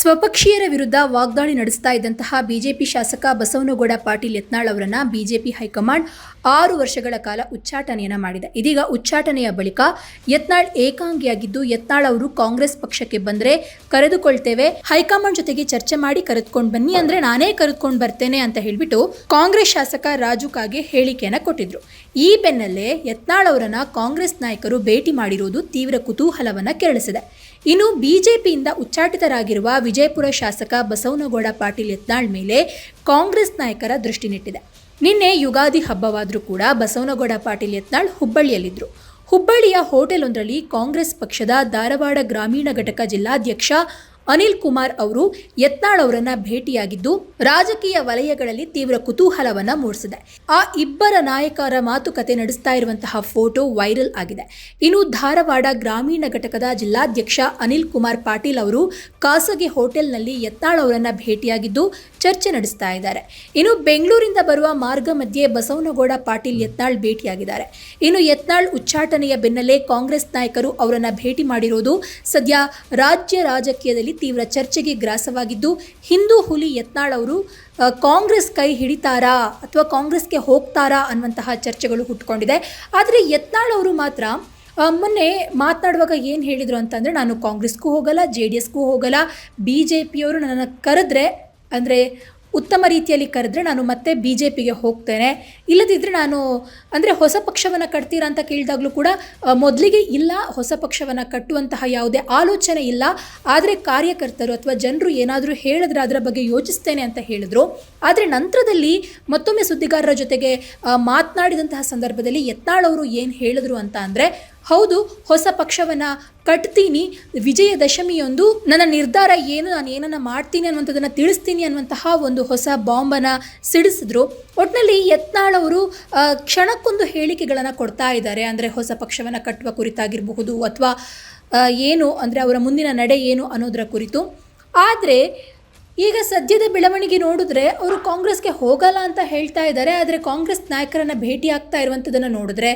ಸ್ವಪಕ್ಷೀಯರ ವಿರುದ್ಧ ವಾಗ್ದಾಳಿ ನಡೆಸ್ತಾ ಇದ್ದಂತಹ ಬಿಜೆಪಿ ಶಾಸಕ ಬಸವನಗೌಡ ಪಾಟೀಲ್ ಯತ್ನಾಳ್ ಅವರನ್ನ ಬಿಜೆಪಿ ಹೈಕಮಾಂಡ್ ಆರು ವರ್ಷಗಳ ಕಾಲ ಉಚ್ಚಾಟನೆಯನ್ನ ಮಾಡಿದೆ. ಇದೀಗ ಉಚ್ಚಾಟನೆಯ ಬಳಿಕ ಯತ್ನಾಳ್ ಏಕಾಂಗಿಯಾಗಿದ್ದು ಯತ್ನಾಳ್ ಅವರು ಕಾಂಗ್ರೆಸ್ ಪಕ್ಷಕ್ಕೆ ಬಂದ್ರೆ ಕರೆದುಕೊಳ್ತೇವೆ, ಹೈಕಮಾಂಡ್ ಜೊತೆಗೆ ಚರ್ಚೆ ಮಾಡಿ ಕರೆದುಕೊಂಡು ಬನ್ನಿ ಅಂದ್ರೆ ನಾನೇ ಕರೆದುಕೊಂಡು ಬರ್ತೇನೆ ಅಂತ ಹೇಳ್ಬಿಟ್ಟು ಕಾಂಗ್ರೆಸ್ ಶಾಸಕ ರಾಜು ಕಾಗೆ ಹೇಳಿಕೆಯನ್ನ ಕೊಟ್ಟಿದ್ರು. ಈ ಬೆನ್ನಲ್ಲೇ ಯತ್ನಾಳ್ ಅವರನ್ನ ಕಾಂಗ್ರೆಸ್ ನಾಯಕರು ಭೇಟಿ ಮಾಡಿರುವುದು ತೀವ್ರ ಕುತೂಹಲವನ್ನ ಕೆರಳಿಸಿದೆ. ಇನ್ನು ಬಿಜೆಪಿಯಿಂದ ಉಚ್ಚಾಟಿತರಾಗಿರುವ ವಿಜಯಪುರ ಶಾಸಕ ಬಸವನಗೌಡ ಪಾಟೀಲ್ ಯತ್ನಾಳ್ ಮೇಲೆ ಕಾಂಗ್ರೆಸ್ ನಾಯಕರ ದೃಷ್ಟಿ ನೆಟ್ಟಿದೆ ನಿನ್ನೆ ಯುಗಾದಿ ಹಬ್ಬವಾದರೂ ಕೂಡ ಬಸವನಗೌಡ ಪಾಟೀಲ್ ಯತ್ನಾಳ್ ಹುಬ್ಬಳ್ಳಿಯಲ್ಲಿದ್ದರು ಹುಬ್ಬಳ್ಳಿಯ ಹೋಟೆಲ್ ಒಂದರಲ್ಲಿ ಕಾಂಗ್ರೆಸ್ ಪಕ್ಷದ ಧಾರವಾಡ ಗ್ರಾಮೀಣ ಘಟಕ ಜಿಲ್ಲಾಧ್ಯಕ್ಷ ಅನಿಲ್ ಕುಮಾರ್ ಅವರು ಯತ್ನಾಳ್ ಅವರನ್ನ ಭೇಟಿಯಾಗಿದ್ದು, ರಾಜಕೀಯ ವಲಯಗಳಲ್ಲಿ ತೀವ್ರ ಕುತೂಹಲವನ್ನ ಮೂಡಿಸಿದೆ. ಆ ಇಬ್ಬರ ನಾಯಕರ ಮಾತುಕತೆ ನಡೆಸ್ತಾ ಇರುವಂತಹ ಫೋಟೋ ವೈರಲ್ ಆಗಿದೆ. ಇನ್ನು ಧಾರವಾಡ ಗ್ರಾಮೀಣ ಘಟಕದ ಜಿಲ್ಲಾಧ್ಯಕ್ಷ ಅನಿಲ್ ಕುಮಾರ್ ಪಾಟೀಲ್ ಅವರು ಖಾಸಗಿ ಹೋಟೆಲ್ನಲ್ಲಿ ಯತ್ನಾಳ್ ಅವರನ್ನ ಭೇಟಿಯಾಗಿದ್ದು, ಚರ್ಚೆ ನಡೆಸ್ತಾ ಇದ್ದಾರೆ. ಇನ್ನು ಬೆಂಗಳೂರಿಂದ ಬರುವ ಮಾರ್ಗ ಮಧ್ಯೆ ಬಸವನಗೌಡ ಪಾಟೀಲ್ ಯತ್ನಾಳ್ ಭೇಟಿಯಾಗಿದ್ದಾರೆ. ಇನ್ನು ಯತ್ನಾಳ್ ಉಚ್ಚಾಟನೆಯ ಬೆನ್ನಲ್ಲೇ ಕಾಂಗ್ರೆಸ್ ನಾಯಕರು ಅವರನ್ನ ಭೇಟಿ ಮಾಡಿರೋದು ಸದ್ಯ ರಾಜ್ಯ ರಾಜಕೀಯದಲ್ಲಿ ತೀವ್ರ ಚರ್ಚೆಗೆ ಗ್ರಾಸವಾಗಿದ್ದು, ಹಿಂದೂ ಹುಲಿ ಯತ್ನಾಳ್ ಅವರು ಕಾಂಗ್ರೆಸ್ ಕೈ ಹಿಡಿತಾರಾ ಅಥವಾ ಕಾಂಗ್ರೆಸ್ಗೆ ಹೋಗ್ತಾರಾ ಅನ್ನುವಂತಹ ಚರ್ಚೆಗಳು ಹುಟ್ಕೊಂಡಿದೆ ಆದರೆ ಯತ್ನಾಳ್ ಅವರು ಮಾತ್ರ ಮೊನ್ನೆ ಮಾತನಾಡುವಾಗ ಏನು ಹೇಳಿದರು ಅಂತಂದರೆ, ನಾನು ಕಾಂಗ್ರೆಸ್ಗೂ ಹೋಗಲ್ಲ, ಜೆ ಡಿ ಎಸ್ಗೂ ಹೋಗಲ್ಲ, ಬಿ ಜೆ ಪಿಯವರು ನನ್ನನ್ನು ಕರೆದ್ರೆ, ಅಂದರೆ ಉತ್ತಮ ರೀತಿಯಲ್ಲಿ ಕರೆದ್ರೆ ನಾನು ಮತ್ತೆ ಬಿ ಜೆ ಪಿಗೆ ಹೋಗ್ತೇನೆ. ಇಲ್ಲದಿದ್ದರೆ ನಾನು, ಅಂದರೆ ಹೊಸ ಪಕ್ಷವನ್ನು ಕಟ್ತೀರಾ ಅಂತ ಕೇಳಿದಾಗಲೂ ಕೂಡ ಮೊದಲಿಗೆ ಇಲ್ಲ, ಹೊಸ ಪಕ್ಷವನ್ನು ಕಟ್ಟುವಂತಹ ಯಾವುದೇ ಆಲೋಚನೆ ಇಲ್ಲ. ಆದರೆ ಕಾರ್ಯಕರ್ತರು ಅಥವಾ ಜನರು ಏನಾದರೂ ಹೇಳಿದ್ರೆ ಅದರ ಬಗ್ಗೆ ಯೋಚಿಸ್ತೇನೆ ಅಂತ ಹೇಳಿದರು. ಆದರೆ ನಂತರದಲ್ಲಿ ಮತ್ತೊಮ್ಮೆ ಸುದ್ದಿಗಾರರ ಜೊತೆಗೆ ಮಾತನಾಡಿದಂತಹ ಸಂದರ್ಭದಲ್ಲಿ ಯತ್ನಾಳ್ ಅವರು ಏನು ಹೇಳಿದ್ರು ಅಂತ ಅಂದರೆ ಹೌದು, ಹೊಸ ಪಕ್ಷವನ್ನು ಕಟ್ತೀನಿ. ವಿಜಯದಶಮಿಯೊಂದು ನನ್ನ ನಿರ್ಧಾರ ಏನು, ನಾನು ಏನನ್ನು ಮಾಡ್ತೀನಿ ಅನ್ನುವಂಥದ್ದನ್ನು ತಿಳಿಸ್ತೀನಿ ಅನ್ನುವಂತಹ ಒಂದು ಹೊಸ ಬಾಂಬನ್ನು ಸಿಡಿಸಿದ್ರು. ಒಟ್ಟಿನಲ್ಲಿ ಯತ್ನಾಳವರು ಕ್ಷಣಕ್ಕೊಂದು ಹೇಳಿಕೆಗಳನ್ನು ಕೊಡ್ತಾ ಇದ್ದಾರೆ. ಅಂದರೆ ಹೊಸ ಪಕ್ಷವನ್ನು ಕಟ್ಟುವ ಕುರಿತಾಗಿರಬಹುದು ಅಥವಾ ಏನು, ಅಂದರೆ ಅವರ ಮುಂದಿನ ನಡೆ ಏನು ಅನ್ನೋದರ ಕುರಿತು. ಆದರೆ, ಈಗ ಸದ್ಯದ ಬೆಳವಣಿಗೆ ನೋಡಿದ್ರೆ ಅವರು ಕಾಂಗ್ರೆಸ್ಗೆ ಹೋಗಲ್ಲ ಅಂತ ಹೇಳ್ತಾ ಇದ್ದಾರೆ. ಆದರೆ ಕಾಂಗ್ರೆಸ್ ನಾಯಕರನ್ನು ಭೇಟಿ ಆಗ್ತಾ ಇರುವಂಥದ್ದನ್ನು ನೋಡಿದ್ರೆ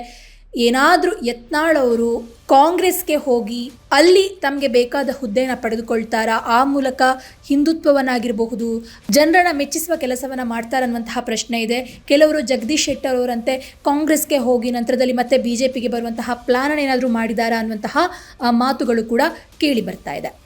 ಏನಾದರೂ ಯತ್ನಾಳವರು ಕಾಂಗ್ರೆಸ್ಗೆ ಹೋಗಿ ಅಲ್ಲಿ ತಮಗೆ ಬೇಕಾದ ಹುದ್ದೆನ ಪಡೆದುಕೊಳ್ತಾರಾ? ಆ ಮೂಲಕ ಹಿಂದುತ್ವವನ್ನಾಗಿರಬಹುದು. ಜನರನ್ನ ಮೆಚ್ಚಿಸುವ ಕೆಲಸವನ್ನು ಮಾಡ್ತಾರನ್ನುವಂತಹ ಪ್ರಶ್ನೆ ಇದೆ. ಕೆಲವರು ಜಗದೀಶ್ ಶೆಟ್ಟರ್ ಅವರಂತೆ ಕಾಂಗ್ರೆಸ್ಗೆ ಹೋಗಿ ನಂತರದಲ್ಲಿ ಮತ್ತೆ ಬಿ ಜೆ ಪಿಗೆ ಬರುವಂತಹ ಪ್ಲಾನ್ ಏನಾದರೂ ಮಾಡಿದಾರಾ ಅನ್ನುವಂತಹ ಮಾತುಗಳು ಕೂಡ ಕೇಳಿ ಬರ್ತಾ ಇದೆ.